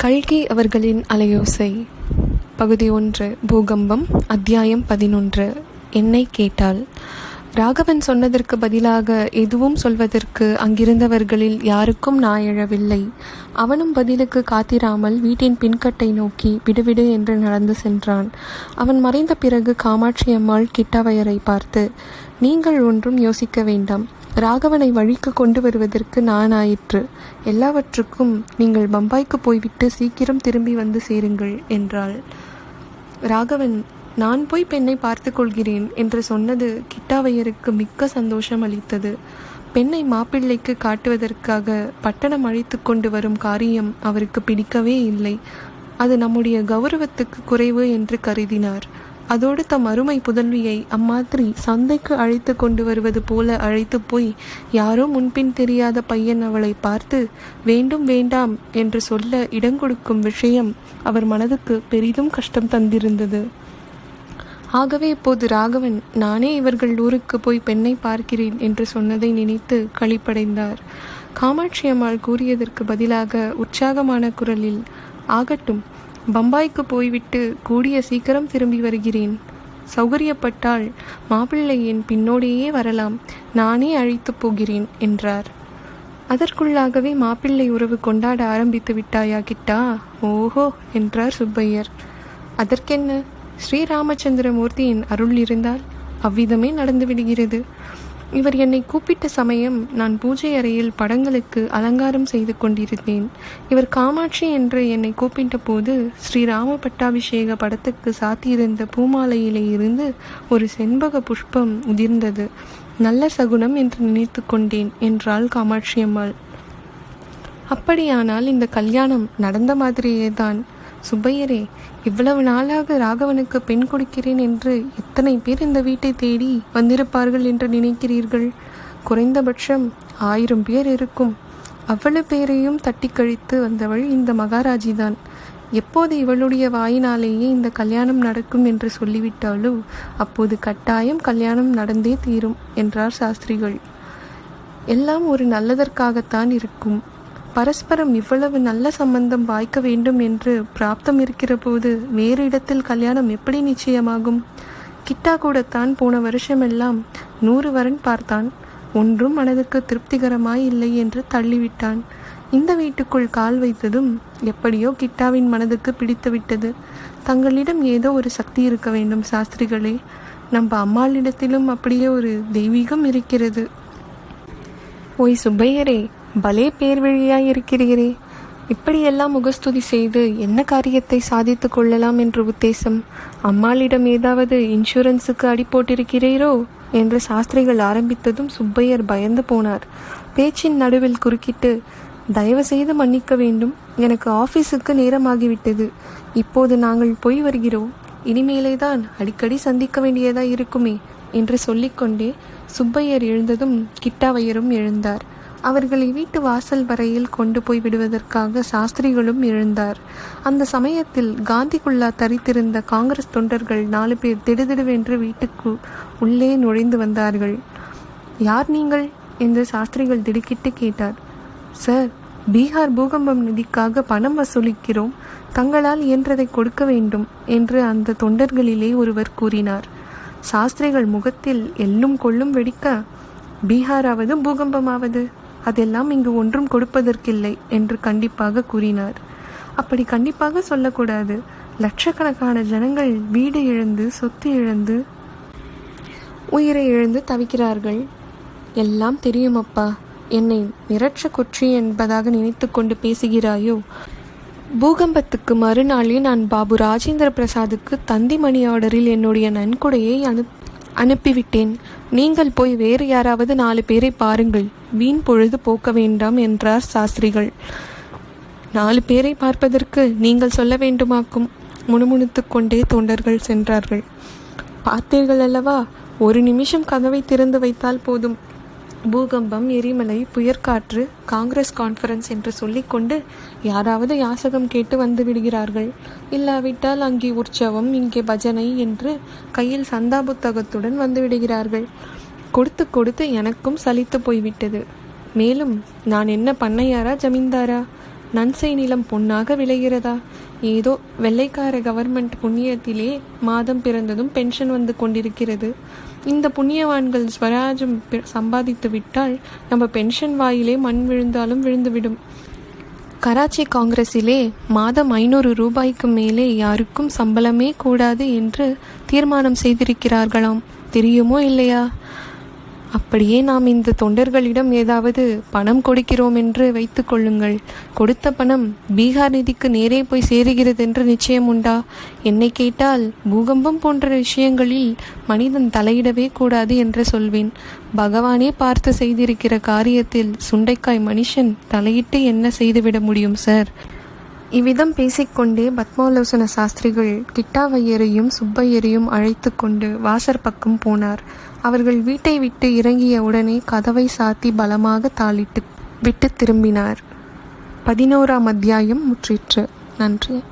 கல்கி அவர்களின் அலையோசை. பகுதி ஒன்று பூகம்பம் அத்தியாயம் பதினொன்று என்னை கேட்டால். ராகவன் சொன்னதற்கு பதிலாக எதுவும் சொல்வதற்கு அங்கிருந்தவர்களில் யாருக்கும் நான் எழவில்லை. அவனும் பதிலுக்கு காத்திராமல் வீட்டின் பின்கட்டை நோக்கி விடுவிடு என்று நடந்து சென்றான். அவன் மறைந்த பிறகு காமாட்சி அம்மாள் கிட்டவயரை பார்த்து நீங்கள் ஒன்றும் யோசிக்க வேண்டாம். ராகவனை வழிக்கு கொண்டு வருவதற்கு நான் ஆயிற்று எல்லாவற்றுக்கும் நீங்கள் பம்பாய்க்கு போய்விட்டு சீக்கிரம் திரும்பி வந்து சேருங்கள் என்றாள். ராகவன் நான் போய் பெண்ணை பார்த்து கொள்கிறேன் என்று சொன்னது கிட்டாவையருக்கு மிக்க சந்தோஷம் அளித்தது. பெண்ணை மாப்பிள்ளைக்கு காட்டுவதற்காக பட்டணம் அழைத்து கொண்டு வரும் காரியம் அவருக்கு பிடிக்கவே இல்லை. அது நம்முடைய கௌரவத்துக்கு குறைவு என்று கருதினார். அதோடு தம் அருமை புதல்வியை அம்மாதிரி சந்தைக்கு அழைத்து கொண்டு வருவது போல அழைத்து போய் யாரோ முன்பின் தெரியாத பையன் அவளை பார்த்து வேண்டும் வேண்டாம் என்று சொல்ல இடங்கொடுக்கும் விஷயம் அவர் மனதுக்கு பெரிதும் கஷ்டம் தந்திருந்தது. ஆகவே இப்போது ராகவன் நானே இவர்கள் ஊருக்கு போய் பெண்ணை பார்க்கிறேன் என்று சொன்னதை நினைத்து களிப்படைந்தார். காமாட்சி அம்மாள் கூறியதற்கு பதிலாக உற்சாகமான குரலில் ஆகட்டும் பம்பாய்க்கு போய்விட்டு கூடிய சீக்கிரம் திரும்பி வருகிறேன். சௌகரியப்பட்டால் மாப்பிள்ளை என் பின்னோடையே வரலாம். நானே அழைத்துப் போகிறேன் என்றார். அதற்குள்ளாகவே மாப்பிள்ளை உறவு கொண்டாட ஆரம்பித்து விட்டாயா கிட்டா? ஓஹோ! என்றார் சுப்பையர். அதற்கென்ன? ஸ்ரீராமச்சந்திரமூர்த்தியின் அருள் இருந்தால் அவ்விதமே நடந்து விடுகிறது. இவர் என்னை கூப்பிட்ட சமயம் நான் பூஜை அறையில் படங்களுக்கு அலங்காரம் செய்து கொண்டிருந்தேன். இவர் காமாட்சி என்று என்னை கூப்பிட்ட போது ஸ்ரீராம பட்டாபிஷேக படத்துக்கு சாத்தியிருந்த பூமாலையிலே இருந்து ஒரு செண்பக புஷ்பம் உதிர்ந்தது. நல்ல சகுனம் என்று நினைத்து கொண்டேன் என்றாள் காமாட்சி அம்மாள் அப்படியானால் இந்த கல்யாணம் நடந்த மாதிரியே தான் சுப்பையரே இவ்வளவு நாளாக ராகவனுக்கு பெண் கொடுக்கிறேன் என்று எத்தனை பேர் இந்த வீட்டை தேடி வந்திருப்பார்கள் என்று நினைக்கிறீர்கள்? குறைந்தபட்சம் ஆயிரம் பேர் இருக்கும். அவ்வளவு பேரையும் தட்டி கழித்து வந்தவள் இந்த மகாராஜி தான் எப்போது இவளுடைய வாயினாலேயே இந்த கல்யாணம் நடக்கும் என்று சொல்லிவிட்டாலோ அப்போது கட்டாயம் கல்யாணம் நடந்தே தீரும் என்றார் சாஸ்திரிகள். எல்லாம் ஒரு நல்லதற்காகத்தான் இருக்கும். பரஸ்பரம் இவ்வளவு நல்ல சம்பந்தம் வாய்க்க வேண்டும் என்று பிராப்தம் இருக்கிற போது வேறு இடத்தில் கல்யாணம் எப்படி நிச்சயமாகும்? கிட்டா கூடத்தான் போன வருஷமெல்லாம் நூறு வரன் பார்த்தான். ஒன்றும் மனதுக்கு திருப்திகரமாய் இல்லை என்று தள்ளிவிட்டான். இந்த வீட்டுக்குள் கால் வைத்ததும் எப்படியோ கிட்டாவின் மனதுக்கு பிடித்து விட்டது தங்களிடம் ஏதோ ஒரு சக்தி இருக்க வேண்டும் சாஸ்திரிகளே. நம்ம அம்மாளிடத்திலும் அப்படியே ஒரு தெய்வீகம் இருக்கிறது. ஓய் சுப்பையரே பலே பேர் வழியாய் இருக்கிறீரே. இப்படியெல்லாம் முகஸ்துதி செய்து என்ன காரியத்தை சாதித்து கொள்ளலாம் என்று உத்தேசம்? அம்மாளிடம் ஏதாவது இன்சூரன்ஸுக்கு அடி போட்டிருக்கிறீரோ என்று சாஸ்திரிகள் ஆரம்பித்ததும் சுப்பையர் பயந்து போனார். பேச்சின் நடுவில் குறுக்கிட்டு தயவு செய்து மன்னிக்க வேண்டும். எனக்கு ஆபீஸுக்கு நேரமாகிவிட்டது. இப்போது நாங்கள் போய் வருகிறோம். இனிமேலே தான் அடிக்கடி சந்திக்க வேண்டியதா இருக்குமே என்று சொல்லிக்கொண்டே சுப்பையர் எழுந்ததும் கிட்டாவையரும் எழுந்தார். அவர்களை வீட்டு வாசல் வரையில் கொண்டு போய் விடுவதற்காக சாஸ்திரிகளும் எழுந்தார். அந்த சமயத்தில் காந்திக்குள்ளா தரித்திருந்த காங்கிரஸ் தொண்டர்கள் நாலு பேர் திடுதிடுவென்று வீட்டுக்கு உள்ளே நுழைந்து வந்தார்கள். யார் நீங்கள்? என்று சாஸ்திரிகள் திடுக்கிட்டு கேட்டார். சார் பீகார் பூகம்பம் நிதிக்காக பணம் வசூலிக்கிறோம். தங்களால் இயன்றதை கொடுக்க வேண்டும் என்று அந்த தொண்டர்களிலே ஒருவர் கூறினார். சாஸ்திரிகள் முகத்தில் எல்லும் கொள்ளும் வெடிக்க? பீகாராவது பூகம்பமாவது? அதெல்லாம் இங்கு ஒன்றும் கொடுப்பதற்கில்லை என்று கண்டிப்பாக கூறினார். அப்படி கண்டிப்பாக சொல்லக்கூடாது. லட்சக்கணக்கான ஜனங்கள் வீடு இழந்து சொத்து இழந்து உயிரை இழந்து தவிக்கிறார்கள். எல்லாம் தெரியும் அப்பா என்னை நிரட்ச குற்றி என்பதாக நினைத்து கொண்டு பேசுகிறாயோ? பூகம்பத்துக்கு மறுநாளே நான் பாபு ராஜேந்திர பிரசாத்துக்கு தந்தி மணி ஆர்டரில் என்னுடைய நன்கொடையை அனுப் அனுப்பிவிட்டேன். நீங்கள் போய் வேறு யாராவது நாலு பேரை பாருங்கள். வீண் பொழுது போக்க வேண்டாம் என்றார் சாஸ்திரிகள். நாலு பேரை பார்ப்பதற்கு நீங்கள் சொல்ல வேண்டுமாக்கும்? முணுமுணுத்து கொண்டே தொண்டர்கள் சென்றார்கள். பார்த்தீர்கள் அல்லவா ஒரு நிமிஷம் கதவை திறந்து வைத்தால் போதும். பூகம்பம் எரிமலை புயற்காற்று காங்கிரஸ் கான்ஃபரன்ஸ் என்று சொல்லிக்கொண்டு யாராவது யாசகம் கேட்டு வந்து விடுகிறார்கள். இல்லாவிட்டால் அங்கே உற்சவம் இங்கே பஜனை என்று கையில் சந்தா புத்தகத்துடன் வந்து விடுகிறார்கள். கொடுத்து கொடுத்து எனக்கும் சலித்து போய்விட்டது. மேலும் நான் என்ன பண்ணையாரா ஜமீன்தாரா? நன்சை நிலம் பொன்னாக விளைகிறதா? ஏதோ வெள்ளைக்கார கவர்மெண்ட் புண்ணியத்திலே மாதம் பிறந்ததும் பென்ஷன் வந்து கொண்டிருக்கிறது. இந்த புண்ணியவான்கள் ஸ்வராஜம் சம்பாதித்து விட்டால் நம்ம பென்ஷன் வாயிலே மண் விழுந்தாலும் விழுந்துவிடும். கராச்சி காங்கிரஸிலே மாதம் ஐநூறு ரூபாய்க்கு மேலே யாருக்கும் சம்பளமே கூடாது என்று தீர்மானம் செய்திருக்கிறார்களாம். தெரியுமோ இல்லையா? அப்படியே நாம் இந்த தொண்டர்களிடம் ஏதாவது பணம் கொடுக்கிறோம் என்று வைத்துக் கொள்ளுங்கள். கொடுத்த பணம் பீகார் நிதிக்கு நேரே போய் சேருகிறது என்று நிச்சயம் உண்டா? என்னை கேட்டால் பூகம்பம் போன்ற விஷயங்களில் மனிதன் தலையிடவே கூடாது என்று சொல்வேன். பகவானே பார்த்து செய்திருக்கிற காரியத்தில் சுண்டைக்காய் மனுஷன் தலையிட்டு என்ன செய்துவிட முடியும் சார்? இவ்விதம் பேசிக்கொண்டே பத்மாலோசன சாஸ்திரிகள் கிட்டாவையரையும் சுப்பையரையும் அழைத்து கொண்டு வாசற் பக்கம் போனார். அவர்கள் வீட்டை விட்டு இறங்கிய உடனே கதவை சாத்தி பலமாக தாளிட்டு விட்டு திரும்பினார். பதினோராம் அத்தியாயம் முற்றிற்று. நன்றி.